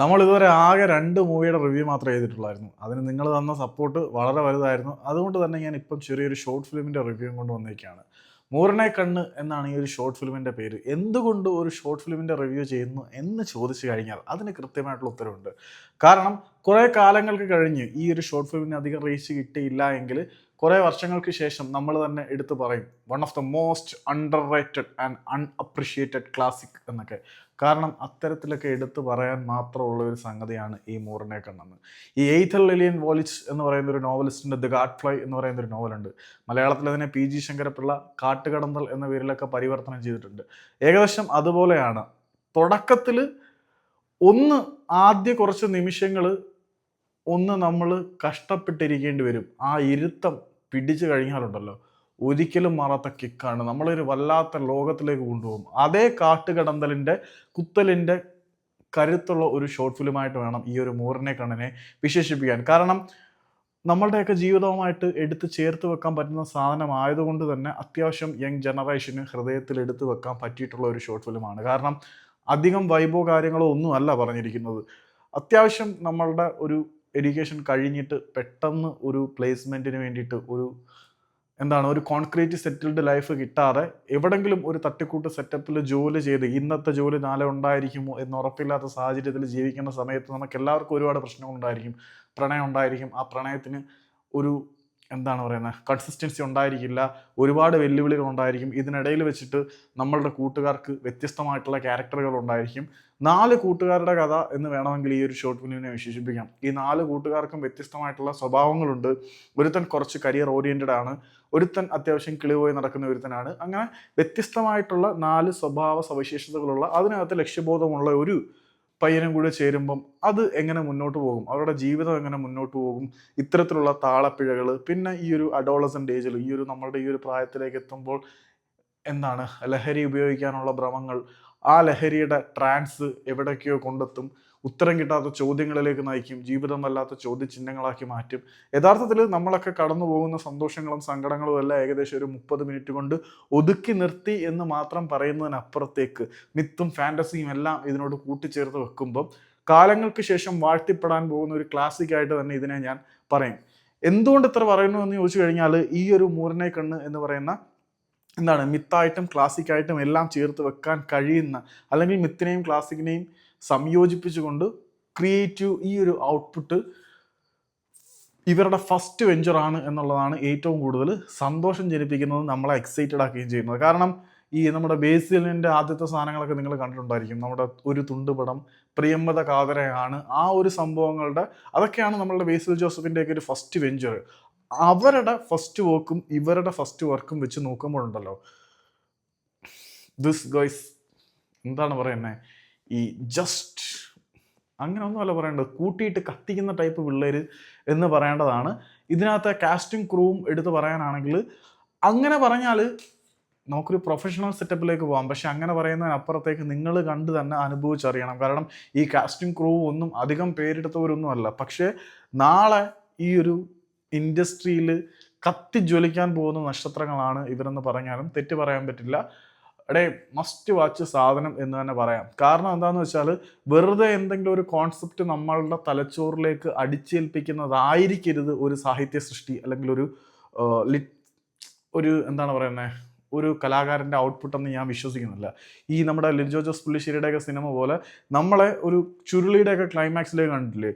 നമ്മൾ ഇതുവരെ ആകെ രണ്ട് മൂവിയുടെ റിവ്യൂ മാത്രമേ ചെയ്തിട്ടുള്ളായിരുന്നു അതിന് നിങ്ങൾ തന്ന സപ്പോർട്ട് വളരെ വലുതായിരുന്നു. അതുകൊണ്ട് തന്നെ ഞാൻ ഇപ്പം ചെറിയൊരു ഷോർട്ട് ഫിലിമിന്റെ റിവ്യൂ കൊണ്ട് വന്നിരിക്കുകയാണ് മൂറിനെ കണ്ണ് എന്നാണ് ഈ ഒരു ഷോർട്ട് ഫിലിമിന്റെ പേര്. എന്തുകൊണ്ട് ഒരു ഷോർട്ട് ഫിലിമിന്റെ റിവ്യൂ ചെയ്യുന്നു എന്ന് ചോദിച്ചു കഴിഞ്ഞാൽ അതിന് കൃത്യമായിട്ടുള്ള ഉത്തരവുണ്ട്. കാരണം കുറേ കാലങ്ങൾക്ക് കഴിഞ്ഞ് ഈ ഒരു ഷോർട്ട് ഫിലിമിന് അധികം റീച്ച് കിട്ടിയില്ല എങ്കിൽ കുറേ വർഷങ്ങൾക്ക് ശേഷം നമ്മൾ തന്നെ എടുത്തു പറയും one of the most underrated and unappreciated classic എന്നൊക്കെ. കാരണം അത്തരത്തിലൊക്കെ എടുത്തു പറയാൻ മാത്രമുള്ള ഒരു സംഗതിയാണ് ഈ മൂറിനെ കണ്ണെന്ന് ഈ എയ്ഥൽ ലിലിയൻ വോളിച്ച് എന്ന് പറയുന്ന ഒരു നോവലിസ്റ്റിന്റെ ദ ഗാഡ് ഫ്ലൈ എന്ന് പറയുന്ന ഒരു നോവലുണ്ട്. മലയാളത്തിൽ അതിനെ പി ജി ശങ്കരപ്പിള്ള കാട്ടുകടന്തൽ എന്ന പേരിലൊക്കെ പരിവർത്തനം ചെയ്തിട്ടുണ്ട്. ഏകദേശം അതുപോലെയാണ്. തുടക്കത്തിൽ ഒന്ന് ആദ്യ കുറച്ച് നിമിഷങ്ങൾ ഒന്ന് നമ്മൾ കഷ്ടപ്പെട്ടിരിക്കേണ്ടി വരും. ആ ഇരുത്തം പിടിച്ചു കഴിഞ്ഞാലുണ്ടല്ലോ. ഒരിക്കലും മാറാത്ത കിക്കാണ്. നമ്മളൊരു വല്ലാത്ത ലോകത്തിലേക്ക് കൊണ്ടുപോകും. അതേ കാട്ടുകടന്തലിന്റെ കുത്തലിന്റെ കരുത്തുള്ള ഒരു ഷോർട്ട് ഫിലിമായിട്ട് വേണം ഈ ഒരു മൂറിനെ കണ്ണനെ വിശേഷിപ്പിക്കാൻ. കാരണം നമ്മളുടെയൊക്കെ ജീവിതവുമായിട്ട് എടുത്ത് ചേർത്ത് വെക്കാൻ പറ്റുന്ന സാധനമായതുകൊണ്ട് തന്നെ അത്യാവശ്യം യങ് ജനറേഷന് ഹൃദയത്തിൽ എടുത്ത് വെക്കാൻ പറ്റിയിട്ടുള്ള ഒരു ഷോർട്ട് ഫിലിമാണ് കാരണം അധികം വൈബോ കാര്യങ്ങളോ ഒന്നും അല്ല പറഞ്ഞിരിക്കുന്നത്. അത്യാവശ്യം നമ്മളുടെ ഒരു എഡ്യൂക്കേഷൻ കഴിഞ്ഞിട്ട് പെട്ടെന്ന് ഒരു പ്ലേസ്മെന്റിന് വേണ്ടിയിട്ട് ഒരു എന്താണ് ഒരു കോൺക്രീറ്റ് സെറ്റിൽഡ് ലൈഫ് കിട്ടാതെ എവിടെങ്കിലും ഒരു തട്ടിക്കൂട്ട് സെറ്റപ്പിൽ ജോലി ചെയ്ത് ഇന്നത്തെ ജോലി നാളെ ഉണ്ടായിരിക്കുമോ എന്ന് ഉറപ്പില്ലാത്ത സാഹചര്യത്തിൽ ജീവിക്കുന്ന സമയത്ത് നമുക്ക് എല്ലാവർക്കും ഒരുപാട് പ്രശ്നങ്ങളുണ്ടായിരിക്കും പ്രണയം ഉണ്ടായിരിക്കും. ആ പ്രണയത്തിന് ഒരു എന്താണ് പറയുന്നത് കൺസിസ്റ്റൻസി ഉണ്ടായിരിക്കില്ല. ഒരുപാട് വെല്ലുവിളികൾ ഉണ്ടായിരിക്കും. ഇതിനിടയിൽ വെച്ചിട്ട് നമ്മളുടെ കൂട്ടുകാർക്ക് വ്യത്യസ്തമായിട്ടുള്ള ക്യാരക്ടറുകൾ ഉണ്ടായിരിക്കും. നാല് കൂട്ടുകാരുടെ കഥ എന്ന് വേണമെങ്കിൽ ഈ ഒരു ഷോർട്ട് ഫിലിമിനെ വിശേഷിപ്പിക്കാം. ഈ നാല് കൂട്ടുകാർക്കും വ്യത്യസ്തമായിട്ടുള്ള സ്വഭാവങ്ങളുണ്ട്. ഒരുത്തൻ കുറച്ച് കരിയർ ഓറിയന്റഡ് ആണ്. ഒരുത്തൻ അത്യാവശ്യം കിളിപോയി നടക്കുന്ന ഒരുത്തനാണ്. അങ്ങനെ വ്യത്യസ്തമായിട്ടുള്ള നാല് സ്വഭാവ സവിശേഷതകളുള്ള അതിനകത്ത് ലക്ഷ്യബോധമുള്ള ഒരു പയ്യനും കൂടെ ചേരുമ്പം അത് എങ്ങനെ മുന്നോട്ട് പോകും? അവരുടെ ജീവിതം എങ്ങനെ മുന്നോട്ട് പോകും? ഇത്തരത്തിലുള്ള താളപ്പിഴകൾ പിന്നെ ഈ ഒരു അഡോളസന്റ് ഏജിൽ ഈ ഒരു നമ്മളുടെ ഈ ഒരു പ്രായത്തിലേക്ക് എത്തുമ്പോൾ എന്താണ്? ലഹരി ഉപയോഗിക്കാനുള്ള ഭ്രമങ്ങൾ ആ ലഹരിയുടെ ട്രാൻസ് എവിടേക്കോ കൊണ്ടെത്തും. ഉത്തരം കിട്ടാത്ത ചോദ്യങ്ങളിലേക്ക് നയിക്കും. ജീവിതമല്ലാത്ത ചോദ്യചിഹ്നങ്ങളാക്കി മാറ്റും. യഥാർത്ഥത്തിൽ നമ്മളൊക്കെ കടന്നു പോകുന്ന സന്തോഷങ്ങളും സങ്കടങ്ങളും എല്ലാം ഏകദേശം ഒരു മുപ്പത് മിനിറ്റ് കൊണ്ട് ഒതുക്കി നിർത്തി എന്ന് മാത്രം പറയുന്നതിനപ്പുറത്തേക്ക് മിത്തും ഫാന്റസിയും എല്ലാം ഇതിനോട് കൂട്ടിച്ചേർത്ത് വെക്കുമ്പം കാലങ്ങൾക്ക് ശേഷം വാഴ്ത്തിപ്പെടാൻ പോകുന്ന ഒരു ക്ലാസിക്കായിട്ട് തന്നെ ഇതിനെ ഞാൻ പറയും. എന്തുകൊണ്ട് ഇത്ര പറയുന്നു എന്ന് ചോദിച്ചു കഴിഞ്ഞാൽ ഈ ഒരു മൂരനെ കണ്ണ് എന്ന് പറയുന്ന എന്താണ് മിത്തായിട്ടും ക്ലാസിക്കായിട്ടും എല്ലാം ചേർത്ത് വെക്കാൻ കഴിയുന്ന അല്ലെങ്കിൽ മിത്തിനെയും ക്ലാസിക്കിനെയും സംയോജിപ്പിച്ചുകൊണ്ട് ക്രിയേറ്റീവ് ഈ ഒരു ഔട്ട്പുട്ട് ഇവരുടെ ഫസ്റ്റ് വെഞ്ചറാണ് എന്നുള്ളതാണ് ഏറ്റവും കൂടുതൽ സന്തോഷം ജനിപ്പിക്കുന്നത് നമ്മളെ എക്സൈറ്റഡ് ആക്കുകയും ചെയ്യുന്നത്. കാരണം ഈ നമ്മുടെ ബേസിലിന്റെ ആദ്യത്തെ സാധനങ്ങളൊക്കെ നിങ്ങൾ കണ്ടിട്ടുണ്ടായിരിക്കും. നമ്മുടെ ഒരു തുണ്ടുപടം പ്രിയമ്പത കാതരയാണ് ആ ഒരു സംഭവങ്ങളുടെ അതൊക്കെയാണ് നമ്മളുടെ ബേസിൽ ജോസഫിന്റെയൊക്കെ ഒരു ഫസ്റ്റ് വെഞ്ചർ അവരുടെ ഫസ്റ്റ് വർക്കും ഇവരുടെ ഫസ്റ്റ് വർക്കും വെച്ച് നോക്കുമ്പോഴുണ്ടല്ലോ. ദിസ് ഗോയ്സ് എന്താണ് പറയുന്നത് ഈ ജസ്റ്റ് അങ്ങനെ ഒന്നുമല്ല പറയേണ്ടത്. കൂട്ടിയിട്ട് കത്തിക്കുന്ന ടൈപ്പ് പിള്ളേർ എന്ന് പറയേണ്ടതാണ്. ഇതിനകത്തെ കാസ്റ്റിംഗ് ക്രൂവും എടുത്ത് പറയാനാണെങ്കിൽ അങ്ങനെ പറഞ്ഞാൽ നമുക്കൊരു പ്രൊഫഷണൽ സെറ്റപ്പിലേക്ക് പോകാം പക്ഷെ അങ്ങനെ പറയുന്നതിനപ്പുറത്തേക്ക് നിങ്ങൾ കണ്ട് തന്നെ അനുഭവിച്ചറിയണം. കാരണം ഈ കാസ്റ്റിംഗ് ക്രൂ ഒന്നും അധികം പേരെടുത്തവരൊന്നും അല്ല പക്ഷേ നാളെ ഈ ഒരു ഇൻഡസ്ട്രിയിൽ കത്തിജ്വലിക്കാൻ പോകുന്ന നക്ഷത്രങ്ങളാണ് ഇവരെന്ന് പറഞ്ഞാലും തെറ്റ് പറയാൻ പറ്റില്ല. അടേ മസ്റ്റ് വാച്ച് സാധനം എന്ന് തന്നെ പറയാം. കാരണം എന്താണെന്ന് വെച്ചാൽ വെറുതെ എന്തെങ്കിലും ഒരു കോൺസെപ്റ്റ് നമ്മളുടെ തലച്ചോറിലേക്ക് അടിച്ചേൽപ്പിക്കുന്നതായിരിക്കരുത് ഒരു സാഹിത്യ സൃഷ്ടി അല്ലെങ്കിൽ ഒരു ഒരു എന്താണ് പറയുന്നത് ഒരു കലാകാരന്റെ ഔട്ട്പുട്ട് എന്ന് ഞാൻ വിശ്വസിക്കുന്നില്ല. ഈ നമ്മുടെ ലിജോ ജോസ് പുള്ളിശ്ശേരിയുടെയൊക്കെ സിനിമ പോലെ നമ്മളെ ഒരു ചുരുളിയുടെയൊക്കെ ക്ലൈമാക്സിലേക്ക് കണ്ടില്ലേ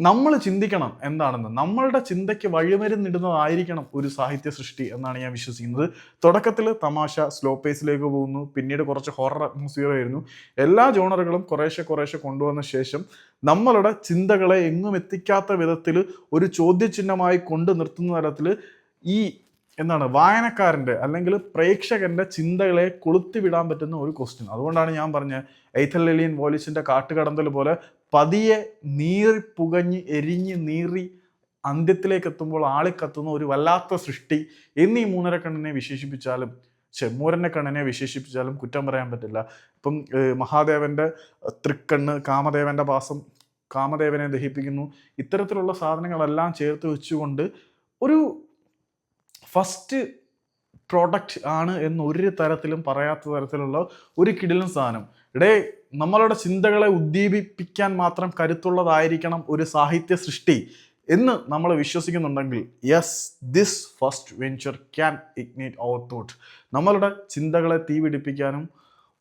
നമ്മൾ ചിന്തിക്കണം എന്താണെന്ന്. നമ്മളുടെ ചിന്തയ്ക്ക് വഴിമരുന്നിടുന്നതായിരിക്കണം ഒരു സാഹിത്യ സൃഷ്ടി എന്നാണ് ഞാൻ വിശ്വസിക്കുന്നത്. തുടക്കത്തിൽ തമാശ സ്ലോ പേസിലേക്ക് പോകുന്നു. പിന്നീട് കുറച്ച് ഹൊറർ അറ്റ്മോസ്ഫിയർ ആയിരുന്നു. എല്ലാ ജോണറുകളും കുറേശ്ശെ കുറേശ്ശെ കൊണ്ടുവന്ന ശേഷം നമ്മളുടെ ചിന്തകളെ എങ്ങും എത്തിക്കാത്ത വിധത്തിൽ ഒരു ചോദ്യചിഹ്നമായി കൊണ്ടു നിർത്തുന്ന തരത്തിൽ ഈ എന്താണ് വായനക്കാരന്റെ അല്ലെങ്കിൽ പ്രേക്ഷകന്റെ ചിന്തകളെ കൊളുത്തിവിടാൻ പറ്റുന്ന ഒരു ക്വസ്റ്റ്യൻ അതുകൊണ്ടാണ് ഞാൻ പറഞ്ഞത് എയ്ഥൽ ലെലിയൻ വോലിസിന്റെ കാട്ടുകടന്തൽ പോലെ പതിയെ നീറി പുകഞ്ഞ് എരിഞ്ഞ് നീറി അന്ത്യത്തിലേക്ക് എത്തുമ്പോൾ ആളിക്കത്തുന്ന ഒരു വല്ലാത്ത സൃഷ്ടി. എന്നീ മൂന്നര കണ്ണിനെ വിശേഷിപ്പിച്ചാലും ചെമ്മൂരന്റെ കണ്ണിനെ വിശേഷിപ്പിച്ചാലും കുറ്റം പറയാൻ പറ്റില്ല. ഇപ്പം മഹാദേവന്റെ തൃക്കണ്ണ് കാമദേവന്റെ പാസം കാമദേവനെ ദഹിപ്പിക്കുന്നു. ഇത്തരത്തിലുള്ള സാധനങ്ങളെല്ലാം ചേർത്ത് വെച്ചുകൊണ്ട് ഒരു ഫസ്റ്റ് പ്രോഡക്റ്റ് ആണ് എന്ന് ഒരു തരത്തിലും പറയാത്ത തരത്തിലുള്ള ഒരു കിടിലൻ സാധനം. ഇടേ നമ്മളുടെ ചിന്തകളെ ഉദ്ദീപിപ്പിക്കാൻ മാത്രം കരുത്തുള്ളതായിരിക്കണം ഒരു സാഹിത്യ സൃഷ്ടി എന്ന് നമ്മൾ വിശ്വസിക്കുന്നുണ്ടെങ്കിൽ yes this first venture can ignite our thought നമ്മളുടെ ചിന്തകളെ തീപിടിപ്പിക്കാനും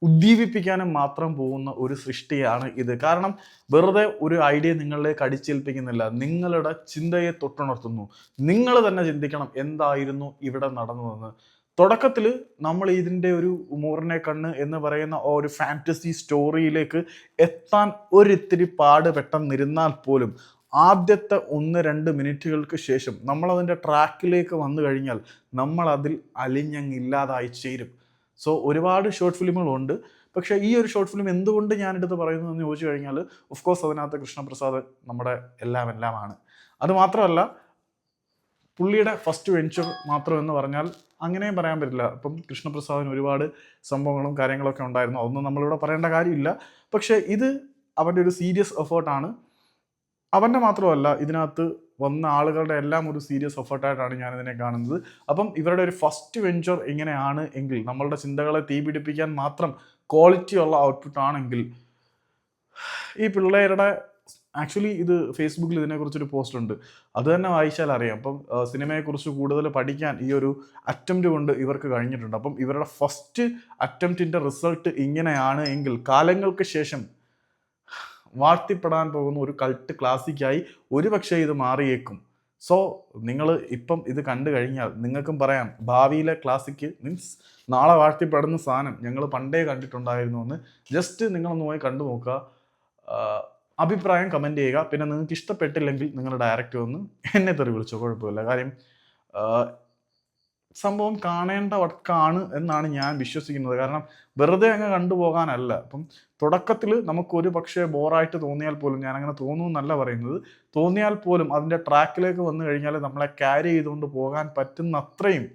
ഉദ്ദീപിപ്പിക്കാനും മാത്രം പോകുന്ന ഒരു സൃഷ്ടിയാണ് ഇത്. കാരണം വെറുതെ ഒരു ഐഡിയ നിങ്ങളിലേക്ക് അടിച്ചേൽപ്പിക്കുന്നില്ല. നിങ്ങളുടെ ചിന്തയെ തൊട്ടുണർത്തുന്നു. നിങ്ങൾ തന്നെ ചിന്തിക്കണം എന്തായിരുന്നു ഇവിടെ നടന്നതെന്ന്. തുടക്കത്തിൽ നമ്മൾ ഇതിന്റെ ഒരു മൂറിനെ കണ്ണ് എന്ന് പറയുന്ന ഒരു ഫാന്റസി സ്റ്റോറിയിലേക്ക് എത്താൻ ഒരിത്തിരി പാട് പെട്ടെന്നിരുന്നാൽ പോലും ആദ്യത്തെ ഒന്ന് രണ്ട് മിനിറ്റുകൾക്ക് ശേഷം നമ്മളതിന്റെ ട്രാക്കിലേക്ക് വന്നു കഴിഞ്ഞാൽ നമ്മളതിൽ അലിഞ്ഞങ്ങില്ലാതായി ചേരും. സോ ഒരുപാട് ഷോർട്ട് ഫിലിമുകളുണ്ട് പക്ഷേ ഈ ഒരു ഷോർട്ട് ഫിലിം എന്തുകൊണ്ട് ഞാനെടുത്ത് പറയുന്നതെന്ന് ചോദിച്ചു കഴിഞ്ഞാൽ ഓഫ് കോഴ്സ് അതിനകത്ത് കൃഷ്ണപ്രസാദ് നമ്മുടെ എല്ലാം എല്ലാമാണ് അത് മാത്രമല്ല പുള്ളിയുടെ ഫസ്റ്റ് വെഞ്ചർ മാത്രം എന്ന് പറഞ്ഞാൽ അങ്ങനെയും പറയാൻ പറ്റില്ല. ഇപ്പം കൃഷ്ണപ്രസാദിന് ഒരുപാട് സംഭവങ്ങളും കാര്യങ്ങളൊക്കെ ഉണ്ടായിരുന്നു. അതൊന്നും നമ്മളിവിടെ പറയേണ്ട കാര്യമില്ല. പക്ഷേ ഇത് അവന്റെ ഒരു സീരിയസ് എഫേർട്ടാണ് അവന്റെ മാത്രമല്ല ഇതിനകത്ത് വന്ന ആളുകളുടെ എല്ലാം ഒരു സീരിയസ് എഫേർട്ടായിട്ടാണ് ഞാനിതിനെ കാണുന്നത്. അപ്പം ഇവരുടെ ഒരു ഫസ്റ്റ് വെഞ്ചർ ഇങ്ങനെയാണ് എങ്കിൽ നമ്മളുടെ ചിന്തകളെ തീപിടിപ്പിക്കാൻ മാത്രം ക്വാളിറ്റി ഉള്ള ഔട്ട്പുട്ട് ആണെങ്കിൽ ഈ പിള്ളേരുടെ ആക്ച്വലി ഇത് ഫേസ്ബുക്കിൽ ഇതിനെക്കുറിച്ചൊരു പോസ്റ്റ് ഉണ്ട്. അത് തന്നെ വായിച്ചാൽ അറിയാം. അപ്പം സിനിമയെക്കുറിച്ച് കൂടുതൽ പഠിക്കാൻ ഈ ഒരു അറ്റംപ്റ്റ് കൊണ്ട് ഇവർക്ക് കഴിഞ്ഞിട്ടുണ്ട്. അപ്പം ഇവരുടെ ഫസ്റ്റ് അറ്റംപ്റ്റിന്റെ റിസൾട്ട് ഇങ്ങനെയാണ് എങ്കിൽ കാലങ്ങൾക്ക് ശേഷം വാഴ്ത്തിപ്പെടാൻ പോകുന്ന ഒരു കൾട്ട് ക്ലാസിക്കായി ഒരുപക്ഷെ ഇത് മാറിയേക്കും. സോ നിങ്ങൾ ഇപ്പം ഇത് കണ്ടു കഴിഞ്ഞാൽ നിങ്ങൾക്കും പറയാം ഭാവിയിലെ ക്ലാസിക്ക് മീൻസ് നാളെ വാഴ്ത്തിപ്പെടുന്ന സാധനം ഞങ്ങൾ പണ്ടേ കണ്ടിട്ടുണ്ടായിരുന്നു എന്ന്. ജസ്റ്റ് നിങ്ങളൊന്ന് പോയി കണ്ടു നോക്കുക. അഭിപ്രായം കമന്റ് ചെയ്യുക. പിന്നെ നിങ്ങൾക്ക് ഇഷ്ടപ്പെട്ടില്ലെങ്കിൽ നിങ്ങൾ ഡയറക്റ്റ് വന്ന് എന്നെ തെറി വിളിച്ചോ. കുഴപ്പമില്ല. കാര്യം സംഭവം കാണേണ്ട വർക്കാണ് എന്നാണ് ഞാൻ വിശ്വസിക്കുന്നത്. കാരണം വെറുതെ അങ്ങ് കണ്ടുപോകാനല്ല. അപ്പം തുടക്കത്തിൽ നമുക്ക് ഒരു പക്ഷേ ബോറായിട്ട് തോന്നിയാൽ പോലും ഞാൻ അങ്ങനെ തോന്നുമെന്നല്ല പറയുന്നത്. തോന്നിയാൽ പോലും അതിന്റെ ട്രാക്കിലേക്ക് വന്നു കഴിഞ്ഞാൽ നമ്മളെ ക്യാരി ചെയ്തുകൊണ്ട് പോകാൻ പറ്റുന്ന അത്രയും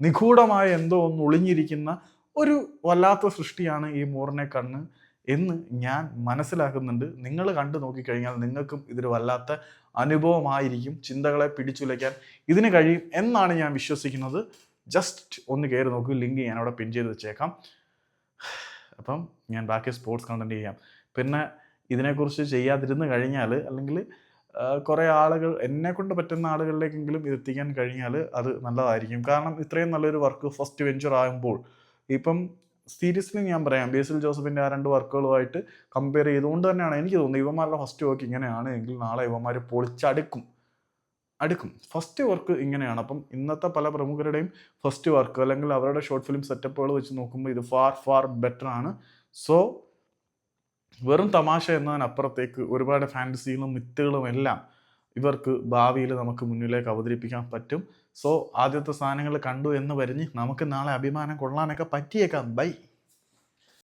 നിഗൂഢമായ എന്തോ ഒന്ന് ഒളിഞ്ഞിരിക്കുന്ന ഒരു വല്ലാത്ത സൃഷ്ടിയാണ് ഈ മോറിനെ കണ്ണ്. എന്ന് ഞാൻ മനസ്സിലാക്കുന്നുണ്ട്. നിങ്ങൾ കണ്ടു നോക്കിക്കഴിഞ്ഞാൽ നിങ്ങൾക്കും ഇതൊരു വല്ലാത്ത അനുഭവമായിരിക്കും. ചിന്തകളെ പിടിച്ചുലയ്ക്കാൻ ഇതിന് കഴിയും എന്നാണ് ഞാൻ വിശ്വസിക്കുന്നത്. ജസ്റ്റ് ഒന്ന് കയറി നോക്കൂ. ലിങ്ക് ഞാൻ അവിടെ പിൻ ചെയ്ത് വെച്ചേക്കാം. അപ്പം ഞാൻ ബാക്കി സ്പോർട്സ് കണ്ടന്റ് ചെയ്യാം. പിന്നെ ഇതിനെക്കുറിച്ച് ചെയ്യാതിരുന്ന് കഴിഞ്ഞാൽ അല്ലെങ്കിൽ കുറേ ആളുകൾ എന്നെ കൊണ്ട് പറ്റുന്ന ആളുകളിലേക്കെങ്കിലും ഇത് എത്തിക്കാൻ കഴിഞ്ഞാൽ അത് നല്ലതായിരിക്കും. കാരണം ഇത്രയും നല്ലൊരു വർക്ക് ഫസ്റ്റ് വെഞ്ചർ ആകുമ്പോൾ ഇപ്പം സീരിയസ്ലി ഞാൻ പറയാം. ബേസിൽ ജോസഫിന്റെ ആ രണ്ട് വർക്കുകളുമായിട്ട് കമ്പയർ ചെയ്തുകൊണ്ട് തന്നെയാണ് എനിക്ക് തോന്നുന്നത് ഇവന്മാരുടെ ഫസ്റ്റ് വർക്ക് ഇങ്ങനെയാണ് എങ്കിൽ നാളെ ഇവന്മാർ പൊളിച്ചടുക്കും. അടുക്കും. ഫസ്റ്റ് വർക്ക് ഇങ്ങനെയാണ്. അപ്പം ഇന്നത്തെ പല പ്രമുഖരുടെയും ഫസ്റ്റ് വർക്ക് അല്ലെങ്കിൽ അവരുടെ ഷോർട്ട് ഫിലിം സെറ്റപ്പുകൾ വെച്ച് നോക്കുമ്പോൾ ഇത് ഫാർ ഫാർ ബെറ്റർ ആണ്. സോ വെറും തമാശ എന്നതിനപ്പുറത്തേക്ക് ഒരുപാട് ഫാന്റസികളും മിത്തുകളും എല്ലാം ഇവർക്ക് ഭാവിയിൽ നമുക്ക് മുന്നിലേക്ക് അവതരിപ്പിക്കാൻ പറ്റും. സോ ആദ്യത്തെ സാധനങ്ങൾ കണ്ടു എന്ന് പറഞ്ഞ് നമുക്ക് നാളെ അഭിമാനം കൊള്ളാനൊക്കെ പറ്റിയേക്കാം. ബൈ